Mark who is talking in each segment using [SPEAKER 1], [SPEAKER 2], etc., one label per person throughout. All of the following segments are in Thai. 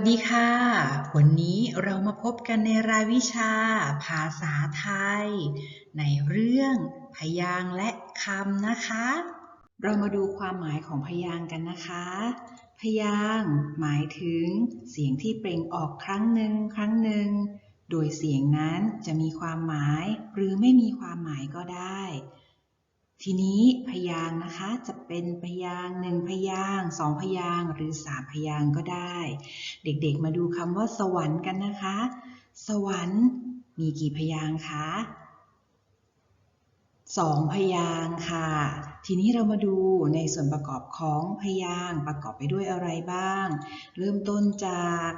[SPEAKER 1] สวัสดีค่ะ วันนี้เรามาพบกันในรายวิชา ภาษาไทย ในเรื่องพยางค์และคำนะคะ เรามาดูความหมายของพยางค์กันนะคะ พยางค์หมายถึง เสียงที่เปล่งออกครั้งหนึ่งครั้งหนึ่ง โดยเสียงนั้นจะมีความหมาย หรือไม่มีความหมายก็ได้ ทีนี้พยางค์นะคะจะเป็นพยางค์หนึ่งพยางค์สองพยางค์หรือสามพยางค์ก็ได้ เด็กๆมาดูคำว่าสวรรค์กันนะคะ สวรรค์มีกี่พยางค์คะสองพยางค์ค่ะ ทีนี้เรามาดูในส่วนประกอบของพยางค์ประกอบไปด้วยอะไรบ้าง เริ่มต้นจาก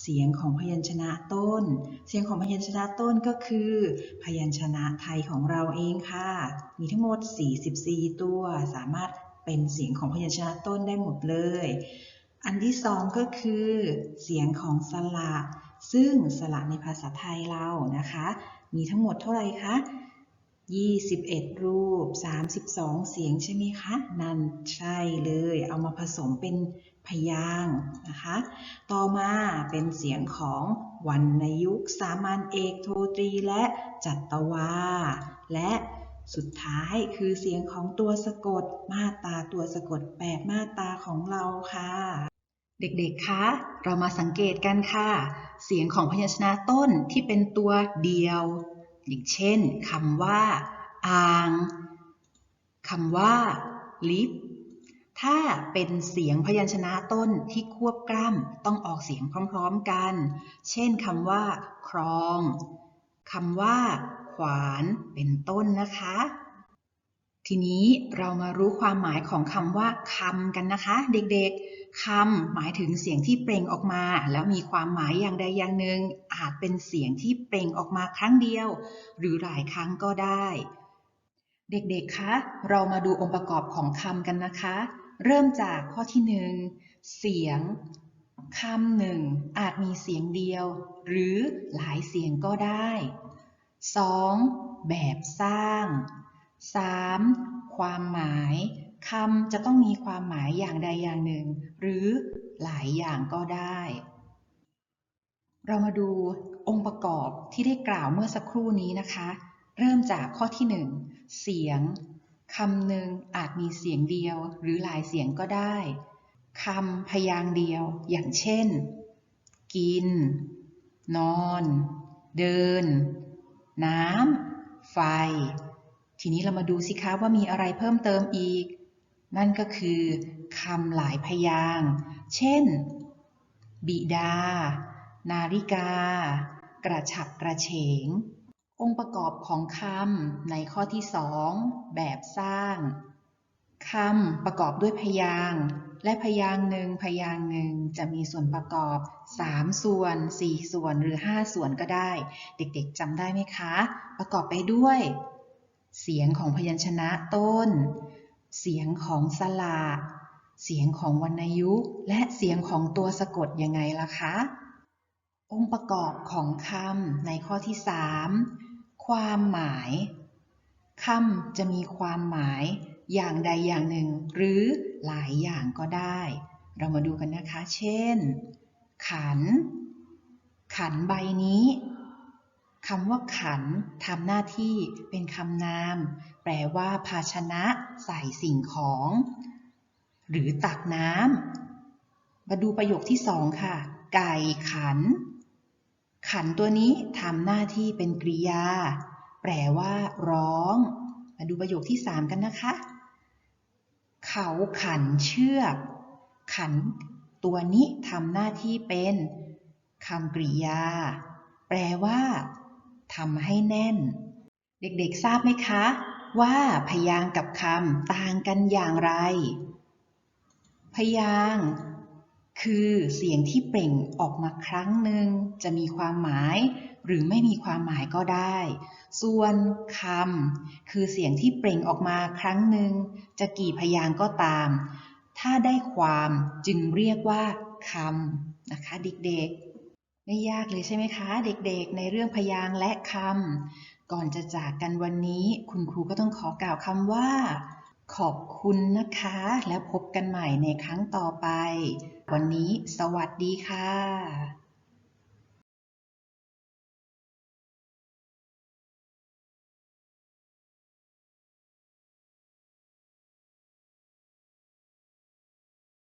[SPEAKER 1] เสียงของพยัญชนะต้น เสียงของพยัญชนะต้นก็คือ พยัญชนะไทยของเราเองค่ะ มีทั้งหมด 44 ตัว สามารถเป็นเสียงของพยัญชนะต้นได้หมดเลย อันที่สองก็คือ เสียงของสระ ซึ่งสระในภาษาไทยเรานะคะ มีทั้งหมดเท่าไหร่คะ21 รูป 32 เสียงใช่ไหมคะ นั่นใช่เลย เอามาผสมเป็น พยางค์นะคะ ต่อมาเป็นเสียงของวรรณยุกต์สามัญเอกโทตรีและจัตวา และสุดท้ายคือเสียงของตัวสะกดมาตาตัวสะกดแปดมาตาของเราค่ะ เด็กๆ คะ เรามาสังเกตกันค่ะ เสียงของพยัญชนะต้นที่เป็นตัวเดียว อย่างเช่นคำว่า อ่างคำว่า ลิฟ ถ้าเป็นเสียงพยัญชนะต้นที่ควบกล้ำต้องออกเสียงพร้อมๆกัน เช่นคำว่า ครองคำว่า ขวานเป็นต้นนะคะ ทีนี้เรามารู้ความหมายของคำว่าคำกันนะคะ เด็กๆคำหมายถึงเสียงที่เปล่งออกมา แล้วมีความหมายอย่างใดอย่างหนึ่ง อาจเป็นเสียงที่เปล่งออกมาครั้งเดียว หรือหลายครั้งก็ได้ เด็กๆคะเรามาดูองค์ประกอบของคำกันนะคะ เริ่มจากข้อที่หนึ่งเสียงคำหนึ่งอาจมีเสียงเดียว หรือหลายเสียงก็ได้ 2. แบบสร้าง 3. ความหมายคำจะต้องมีความหมายอย่างใดอย่างหนึ่ง หรือหลายอย่างก็ได้ เรามาดูองค์ประกอบที่ได้กล่าวเมื่อสักครู่นี้นะคะ เริ่มจากข้อที่หนึ่งเสียง คำหนึ่งอาจมีเสียงเดียวหรือหลายเสียงก็ได้คำพยางเดียวอย่างเช่น กิน นอน เดิน น้ำ ไฟ ทีนี้เรามาดูสิคะว่ามีอะไรเพิ่มเติมอีก นั่นก็คือคำหลายพยาง เช่น บิดา นาฬิกา กระฉับกระเฉง องค์ประกอบของคำในข้อที่สองแบบสร้างคำประกอบด้วยพยางค์และพยางค์หนึ่งพยางค์หนึ่งจะมีส่วนประกอบ 3 ส่วน 4 ส่วนหรือ 5 ส่วนก็ได้ เด็กๆจำได้ไหมคะ ประกอบไปด้วย เสียงของพยัญชนะต้น เสียงของสระเสียงของวรรณยุกต์และเสียงของตัวสะกดยังไงล่ะคะ องค์ประกอบของคำในข้อที่ 3 ความหมายคำจะมีความหมายอย่างใดอย่างหนึ่ง หรือหลายอย่างก็ได้ เรามาดูกันนะคะ เช่น ขัน ขันใบนี้คำว่าขันทำหน้าที่เป็นคำนาม แปลว่าภาชนะใส่สิ่งของ หรือตักน้ำมาดูประโยคที่สองค่ะ ไก่ขัน ขันตัวนี้ทำหน้าที่เป็นกริยา แปลว่า ร้อง มาดูประโยคที่สามกันนะคะ เขาขันเชือก ขันตัวนี้ทำหน้าที่เป็นคำกริยา แปลว่าทำให้แน่น เด็กๆทราบไหมคะ ว่าพยางกับคำต่างกันอย่างไร พยาง คือเสียงที่เปล่งออกมาครั้งหนึ่งจะมีความหมาย หรือไม่มีความหมายก็ได้ ส่วนคำคือเสียงที่เปล่งออกมาครั้งหนึ่งจะกี่พยางก็ตาม ถ้าได้ความจึงเรียกว่าคำนะคะเด็กๆ ไม่ยากเลยใช่ไหมคะ เด็กๆ ในเรื่องพยางและคำก่อนจะจากกันวันนี้ คุณครูก็ต้องขอกล่าวคำว่า ขอบคุณนะคะ แล้วพบกันใหม่ในครั้งต่อไป วันนี้สวัสดีค่ะ